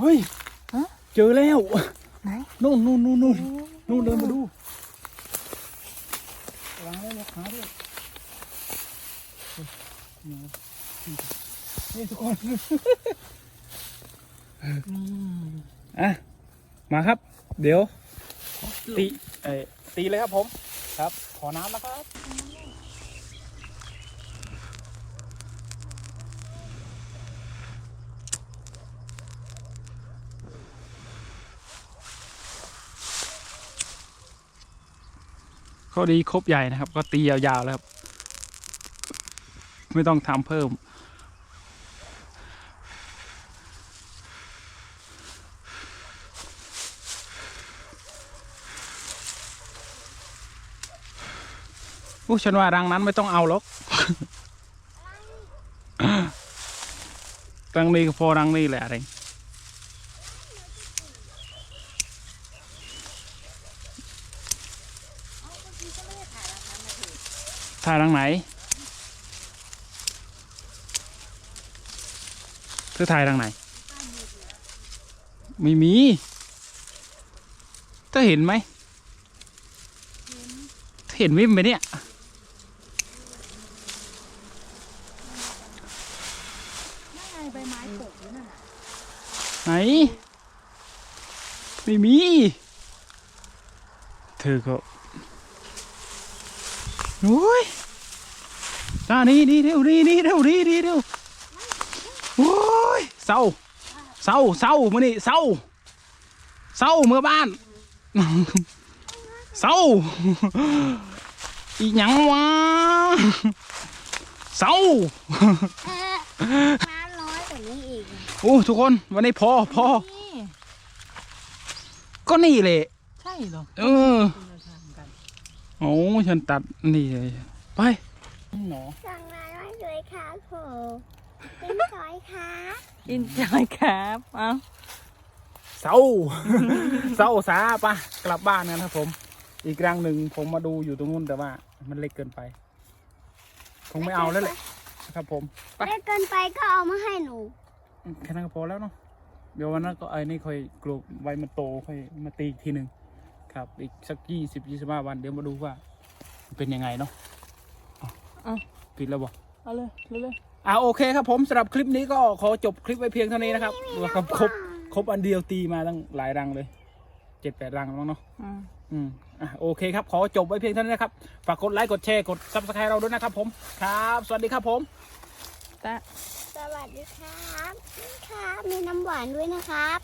เฮ้ยฮะ เจอแล้วไหนนู่นนู่นนู่นนู่นนู่นเดินมาดูวางไว้ล็อกขาด้วยนี่ทุกคนอะมาครับ เดี๋ยว ตีเอ้ยตีเลยครับผม ครับ ขอน้ำนะครับ ข้อดีครบใหญ่นะครับ ก็ตียาวๆแล้วครับ ไม่ต้องทำเพิ่ม อู้ฉันว่ารังนั้นไม่ต้องเอาหรอกรังนี้ก็พอรังนี้แหละอะไร ถ่ายรังไหน เธอถ่ายรังไหน ไม่มี เธอเห็นไหม เธอเห็นวิมไหมเนี่ยไงไปกอยู่นั่นน่ะไหน ไม่มี เธอก็ โอ้ยจ้านี่นี่เร็วนี่นี่เร็วนี่นี่เร็วโอ้ยเศร้าเศร้าเศร้ามื่อนี่เศร้าเศร้าเมื่อบ้านเศร้าอีหยังวะเศร้าน้ำน้อยกว่านี้อีกโอ้ทุกคนวันนี้พอพอนี่ก็นี่แหละใช่เหรอเออ โอ้ฉันตัดนี่เลยไปหนอสั่งมาไว้เลยค่ะผมเป็นซอยค่ะอินจอยครับเอ้าเศร้าเศร้าสาปะกลับบ้านกันครับผม อีกรังหนึ่งผมมาดูอยู่ตรงนู้นแต่ว่า มันเล็กเกินไป คงไม่เอาแล้วแหละนะครับผมไปเล็กเกินไปก็เอามาให้หนูแค่นั้นก็พอแล้วเนาะเดี๋ยววันนั้นก็ไอ้นี่ค่อยกลูบไว้มันโตค่อยมาตีอีกทีหนึ่ง ครับอีกสักยี่สิบยี่สิบห้าวันเดี๋ยวมาดูว่ามันเป็นยังไงเนาะอะเอาปิดแล้วบอกเอาเลยเร็วอ่าโอเคครับผมสำหรับคลิปนี้ก็ขอจบคลิปไว้เพียงเท่านี้นะครับแล้วก็ครบครบอันเดียวตีมาตั้งหลายรังเลยเจ็ดแปดรังแล้วมั้งเนาะๆอืมอืมอะโอเคครับ ขอจบไว้เพียงเท่านี้นะครับฝากกดไลค์กดแชร์กดซับสไครต์เราด้วยนะครับผมครับ สวัสดีครับผมตาสวัสดีครับนี่ครับ มีน้ำหวานด้วยนะครับ